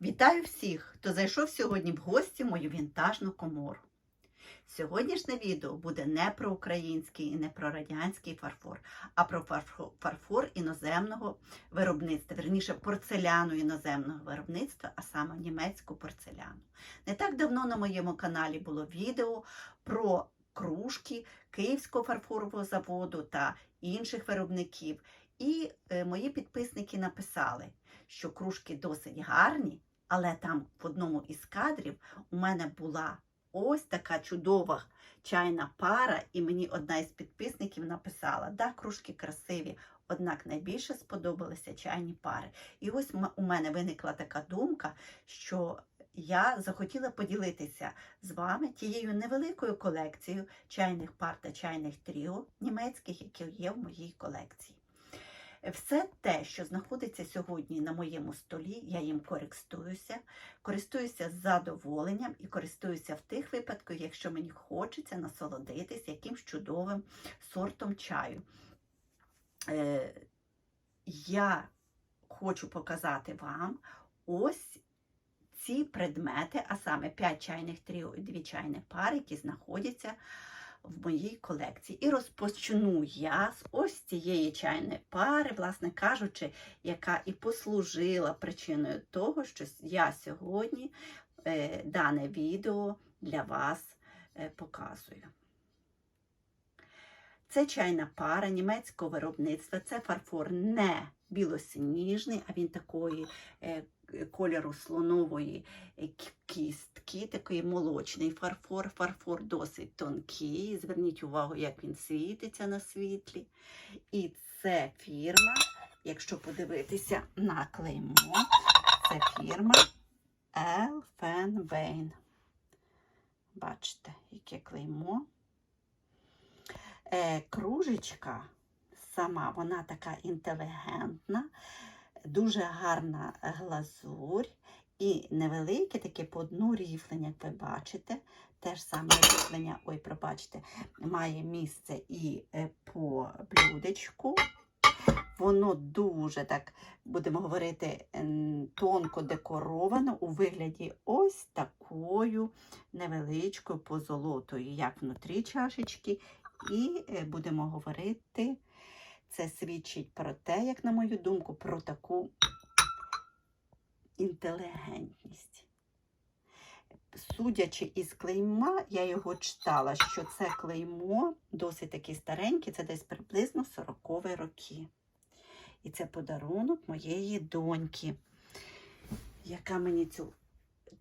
Вітаю всіх, хто зайшов сьогодні в гості в мою вінтажну комору. Сьогоднішнє відео буде не про український і не про радянський фарфор, а про фарфор іноземного виробництва, верніше порцеляну іноземного виробництва, а саме німецьку порцеляну. Не так давно на моєму каналі було відео про кружки Київського фарфорового заводу та інших виробників. І е, мої підписники написали, що кружки досить гарні, але там в одному із кадрів у мене була ось така чудова чайна пара, і мені одна із підписників написала: да, кружки красиві, однак найбільше сподобалися чайні пари. І ось у мене виникла така думка, що я захотіла поділитися з вами тією невеликою колекцією чайних пар та чайних тріо німецьких, які є в моїй колекції. Все те, що знаходиться сьогодні на моєму столі, я їм користуюся, користуюся з задоволенням і користуюся в тих випадках, якщо мені хочеться насолодитись якимсь чудовим сортом чаю. Е, я хочу показати вам ось ці предмети, а саме 5 чайних тріо і 2 чайні пари, які знаходяться в моїй колекції. І розпочну я з ось цієї чайної пари, власне кажучи, яка і послужила причиною того, що я сьогодні е, дане відео для вас е, показую. Це чайна пара німецького виробництва. Це фарфор не білосніжний, а він такої е, кольору слонової е, кістки, такий молочний фарфор. Фарфор досить тонкий. Зверніть увагу, як він світиться на світлі. І це фірма, якщо подивитися на клеймо, це фірма Elfenbein. Бачите, яке клеймо. Е, кружечка сама, вона така інтелігентна, дуже гарна глазурь і невелике таке по дну ріфлення, як ви бачите. Теж саме ріфлення, ой, пробачте, має місце і е, по блюдечку. Воно дуже так, будемо говорити, ем, тонко декоровано у вигляді ось такою невеличкою позолотою, як внутрі чашечки. І е, будемо говорити, це свідчить про те, як на мою думку, про таку інтелігентність. Судячи із клейма, я його читала, що це клеймо досить таки стареньке, це десь приблизно 40 роки. І це подарунок моєї доньки, яка мені цю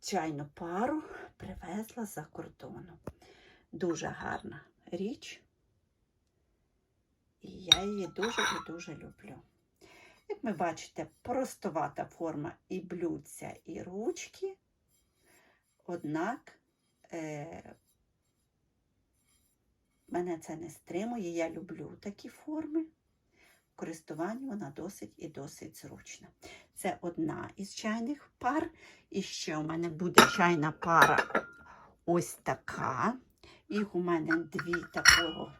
чайну пару привезла за кордону. Дуже гарна річ. І я її дуже і дуже люблю. Як ви бачите, простовата форма і блюдця, і ручки. Однак е, мене це не стримує. Я люблю такі форми. В вона досить і досить зручна. Це одна із чайних пар. І ще у мене буде чайна пара ось така. Їх у мене дві такого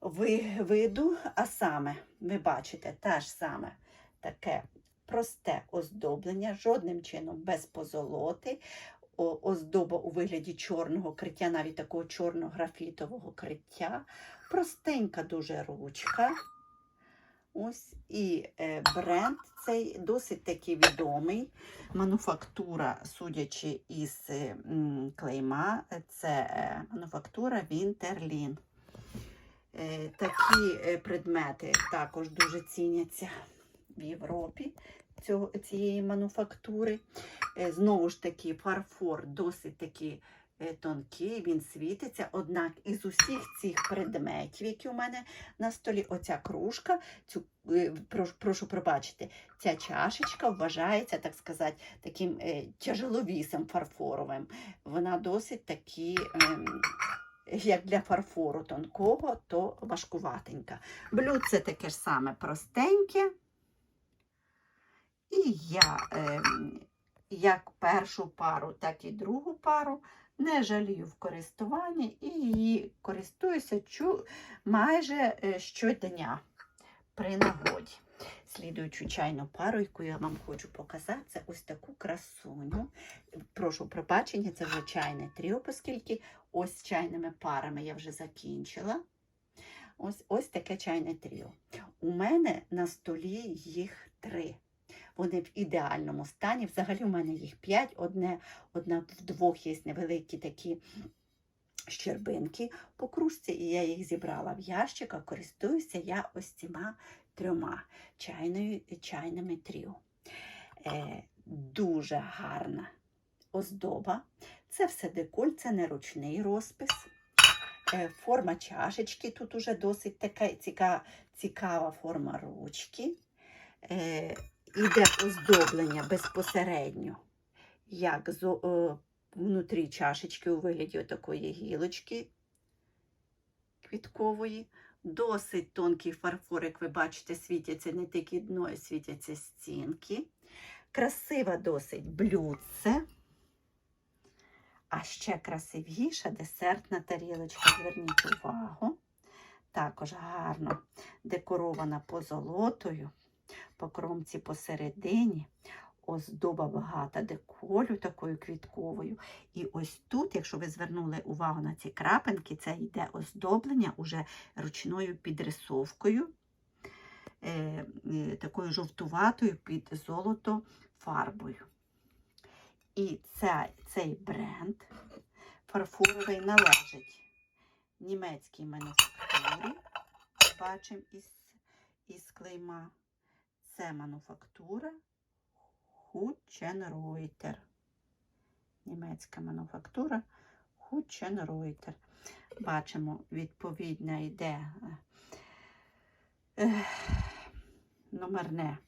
виду, а саме, ви бачите, те ж саме таке просте оздоблення, жодним чином без позолоти. Оздоба у вигляді чорного криття, навіть такого чорно-графітового криття. Простенька дуже ручка. Ось і е, бренд цей досить таки відомий. Мануфактура, судячи із клейма, це е, мануфактура Вінтерлін. Е, Такі е, предмети також дуже ціняться в Європі цього, цієї мануфактури. Е, Знову ж таки, фарфор досить таки тонкий, він світиться. Однак із усіх цих предметів, які у мене на столі, оця кружка, цю, прошу, прошу пробачити, ця чашечка вважається, так сказати, таким тяжеловісом фарфоровим. Вона досить таки. Як для фарфору тонкого, то важкуватенька. Блюдце таке ж саме простеньке. І я е, як першу пару, так і другу пару не жалію в користуванні і її користуюся чу, майже е, щодня. При нагоді. Слідуючу чайну пару, яку я вам хочу показати, це ось таку красуню. Прошу пробачення, це вже чайне тріо, оскільки ось чайними парами я вже закінчила. Ось, ось таке чайне тріо. У мене на столі їх три. Вони в ідеальному стані. Взагалі у мене їх п'ять. Одне, одна в двох є невеликі такі щербинки по кружці, і я їх зібрала в ящик, а користуюся я ось цими трьома чайною, чайними тріо. Е, дуже гарна оздоба. Це все деколь, це не ручний розпис. Е, форма чашечки тут уже досить така цікава, цікава форма ручки. Е, іде оздоблення безпосередньо, як зо, е, внутрі чашечки у вигляді такої гілочки квіткової. Досить тонкий фарфор, як ви бачите, світяться не тільки дно, а світяться стінки. Красива досить блюдце. А ще красивіша десертна тарілочка. Зверніть увагу. Також гарно декорована позолотою, по кромці посередині. Оздоба багата деколю такою квітковою. І ось тут, якщо ви звернули увагу на ці крапинки, це йде оздоблення уже ручною підрисовкою, е, е, такою жовтуватою під золото фарбою. І ця, цей бренд фарфоровий належить німецькій мануфактурі. Бачимо із, із клейма. Це мануфактура Хученройтер. Німецька мануфактура Хученройтер. Бачимо, відповідне йде е, номерне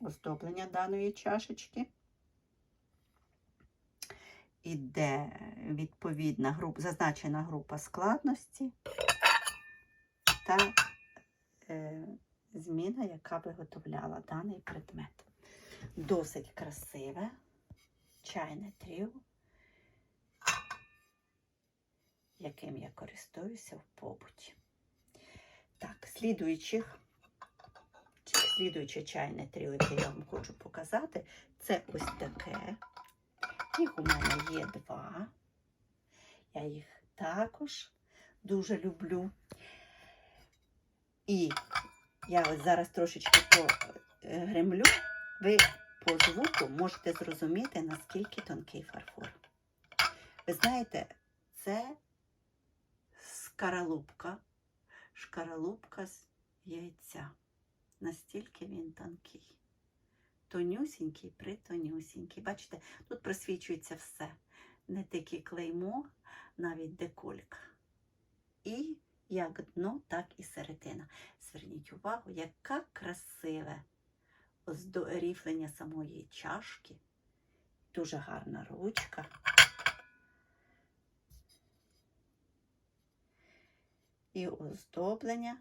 оздоблення даної чашечки. Іде відповідна група, зазначена група складності та е, зміна, яка виготовляла даний предмет. Досить красиве чайне тріо, яким я користуюся в побуті. Так, слідуючих, слідуюче чайне тріо, яке я вам хочу показати, це ось таке. Їх у мене є два. Я їх також дуже люблю. І я ось зараз трошечки погремлю, ви по звуку можете зрозуміти, наскільки тонкий фарфор. Ви знаєте, це скаралупка, шкаралупка з яйця. Настільки він тонкий. Тонюсінький, притонюсінький. Бачите, тут просвічується все. Не тільки клеймо, навіть деколька. І як дно, так і середина. Зверніть увагу, яка красиве ріфлення самої чашки. Дуже гарна ручка. І оздоблення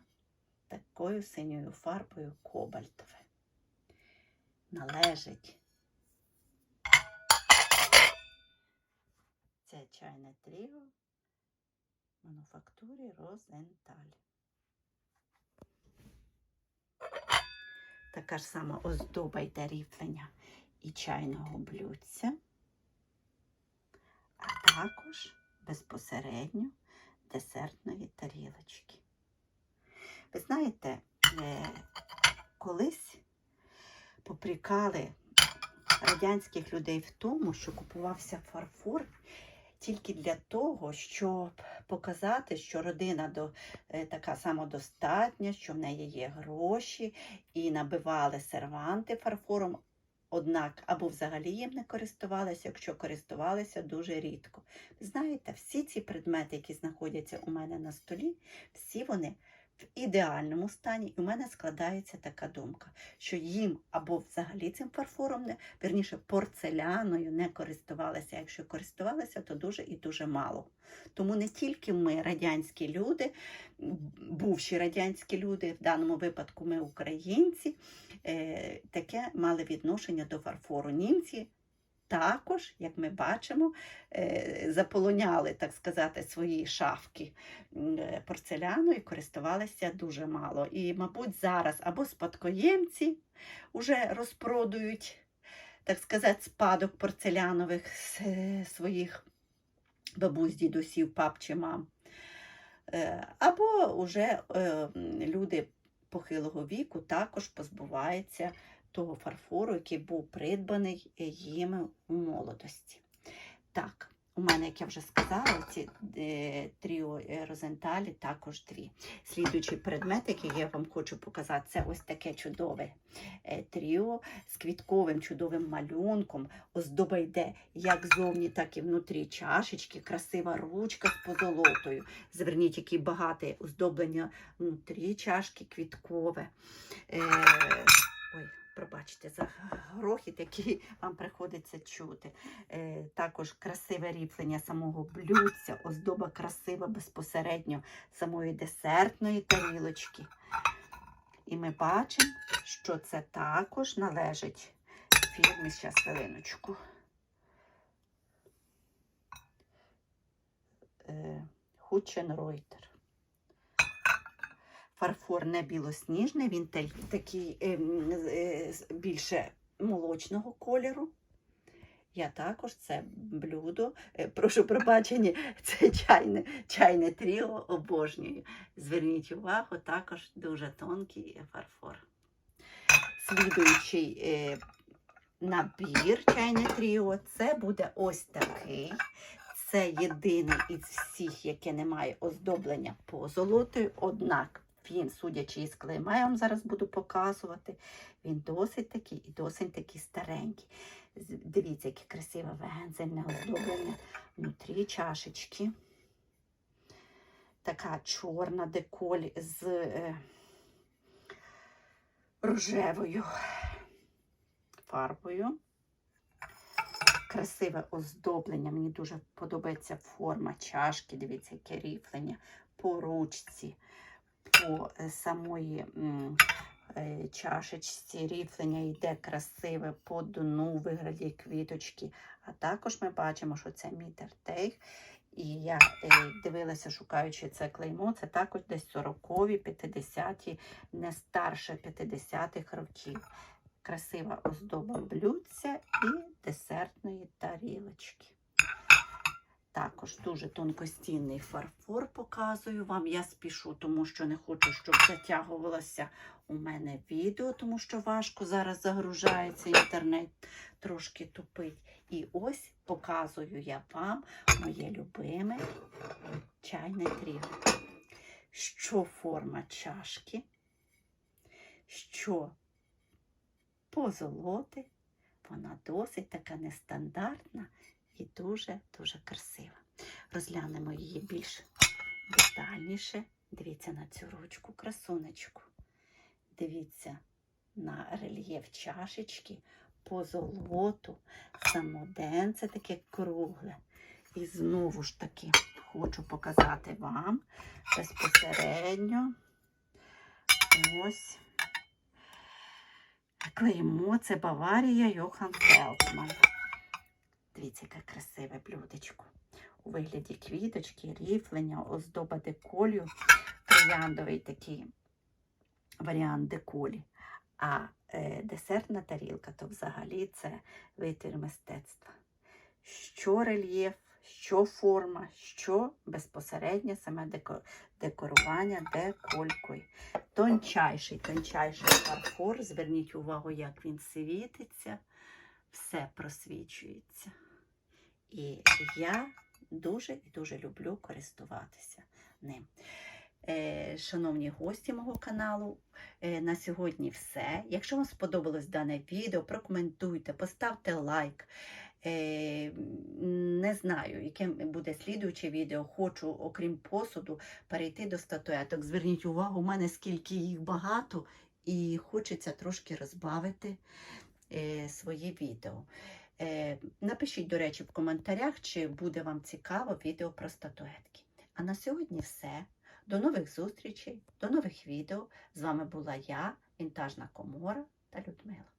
такою синьою фарбою кобальтове. Належить це чайне тріо мануфактурі Розенталь. Така ж сама оздоба йде ріфлення і чайного блюдця, а також безпосередньо десертної тарілочки. Ви знаєте, е, колись попрікали радянських людей в тому, що купувався фарфор тільки для того, щоб показати, що родина до, е, така самодостатня, що в неї є гроші, і набивали серванти фарфором. Однак або взагалі їм не користувалися, якщо користувалися дуже рідко. Знаєте, всі ці предмети, які знаходяться у мене на столі, всі вони в ідеальному стані, і у мене складається така думка, що їм або взагалі цим фарфором, не, верніше порцеляною не користувалися. Якщо користувалися, то дуже і дуже мало. Тому не тільки ми, радянські люди, бувші радянські люди, в даному випадку ми українці, е, таке мали відношення до фарфору. Німці також, як ми бачимо, е, заполоняли, так сказати, свої шафки е, порцеляну і користувалися дуже мало. І, мабуть, зараз або спадкоємці вже розпродують, так сказати, спадок порцелянових с- своїх бабусь, дідусів, пап чи мам. Е, Або вже е, люди похилого віку також позбуваються того фарфору, який був придбаний їми у молодості. Так, у мене, як я вже сказала, ці е, тріо е, розенталі також дві. Слідуючий предмет, який я вам хочу показати, це ось таке чудове е, тріо з квітковим чудовим малюнком. Оздоба йде як зовні, так і внутрі чашечки, красива ручка з позолотою. Зверніть, які багате оздоблення внутрі чашки квіткове. Е, ой, пробачте за грохіт, який вам приходиться чути. Е, також красиве ріплення самого блюдця, оздоба красива безпосередньо самої десертної тарілочки. І ми бачимо, що це також належить фірмі, зараз хвилиночку. Е, Хученройтер. Фарфор не білосніжний, він такий ем, е, більше молочного кольору. Я також це блюдо, е, прошу пробачення, це чайне, чайне тріо обожнюю. Зверніть увагу, також дуже тонкий фарфор. Слідуючий е, набір чайне тріо, це буде ось такий. Це єдиний із всіх, яке не має оздоблення позолотою, однак він, судячи із клейма, я вам зараз буду показувати, він досить такий і досить такий старенький. Дивіться, яке красиве вензельне оздоблення внутрі чашечки. Така чорна деколь з е, рожевою фарбою. Красиве оздоблення. Мені дуже подобається форма чашки. Дивіться, яке ріфлення по ручці, по е, самої е, чашечці. Ріфлення йде красиве по дну в вигляді квіточки. А також ми бачимо, що це мітер тейх. І я е, дивилася, шукаючи це клеймо, це також десь 40-ві, 50-ті, не старше 50-х років. Красива оздоба блюдця і десертної тарілочки. Також дуже тонкостінний фарфор показую вам. Я спішу, тому що не хочу, щоб затягувалося у мене відео, тому що важко зараз загружається інтернет, трошки тупить. І ось показую я вам моє любиме чайне тріо. Що форма чашки, що позолоти, вона досить така нестандартна і дуже-дуже красива. Розглянемо її більш детальніше. Дивіться на цю ручку, красунечку. Дивіться на рельєф чашечки, по позолоту, самоденце таке кругле. І знову ж таки хочу показати вам безпосередньо ось клеймо. Це Баварія Йохан Фелтман. Дивіться, яке красиве блюдечко. У вигляді квіточки, ріфлення, оздоба деколю, трояндовий такий варіант деколі. А е, десертна тарілка то взагалі це витвір мистецтва. Що рельєф, що форма, що безпосередньо саме декорування деколькою. Тончайший, тончайший фарфор. Зверніть увагу, як він світиться, все просвічується. І я дуже і дуже люблю користуватися ним. Е, Шановні гості мого каналу, е, на сьогодні все. Якщо вам сподобалось дане відео, прокоментуйте, поставте лайк. Е, Не знаю, яке буде слідуюче відео. Хочу, окрім посуду, перейти до статуеток. Зверніть увагу, у мене скільки їх багато, і хочеться трошки розбавити своє відео. Е, Напишіть, до речі, в коментарях, чи буде вам цікаво відео про статуетки. А на сьогодні все. До нових зустрічей, до нових відео. З вами була я, Вінтажна Комора та Людмила.